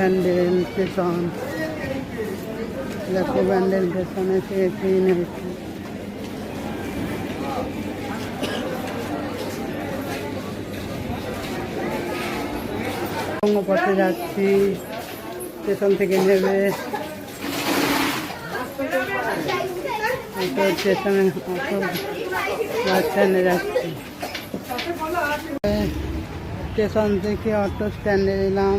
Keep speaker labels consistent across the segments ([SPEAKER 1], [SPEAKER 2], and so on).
[SPEAKER 1] Bandel station দেখো ব্যান্ডেল স্টেশনে এসে ট্রেন এসেছে পথে যাচ্ছি স্টেশন থেকে নেবে। স্টেশনে অটো স্ট্যান্ডে যাচ্ছি। স্টেশন থেকে অটো স্ট্যান্ডে এলাম।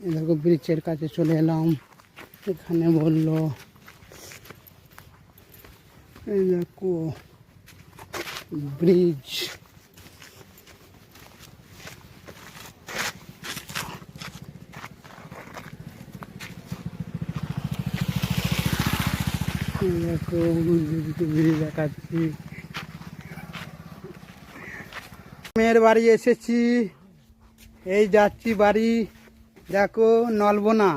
[SPEAKER 1] দেখো ব্রিজের কাছে চলে এলাম। এখানে বলল এই দেখো, ব্রিজ ব্রিজ দেখাচ্ছি। মেয়ের বাড়ি এসেছি। এই যাচ্ছি বাড়ি। দেখো, নলবোনা।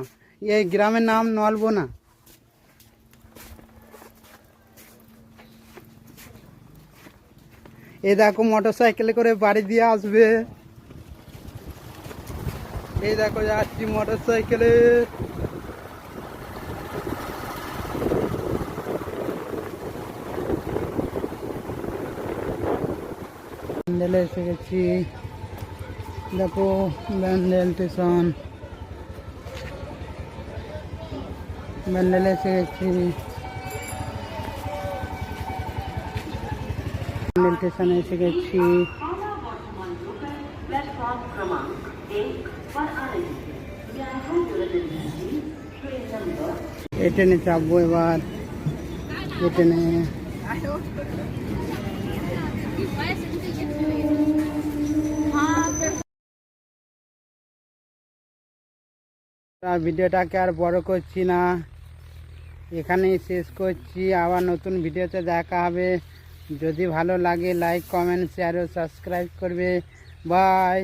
[SPEAKER 1] এই গ্রামের নাম নলবোনা। এই দেখো মোটর সাইকেলে করে বাড়ি দিয়ে আসবে। এই দেখো, যাচ্ছি মোটর সাইকেলে ব্যান্ডেলে এসে গেছি। দেখো ব্যান্ডেল স্টেশন। ম্যান্ডেলে এসে ম্যান্ডেল স্টেশনে এসে গেছি। এ ট্রেনে চাপবো এবার। এ ট্রেনে। ভিডিওটাকে আর বড় করছি না। এখানেই শেষ করছি। আবার নতুন ভিডিওতে দেখা হবে। যদি ভালো লাগে লাইক কমেন্ট শেয়ার ও সাবস্ক্রাইব করবে। বাই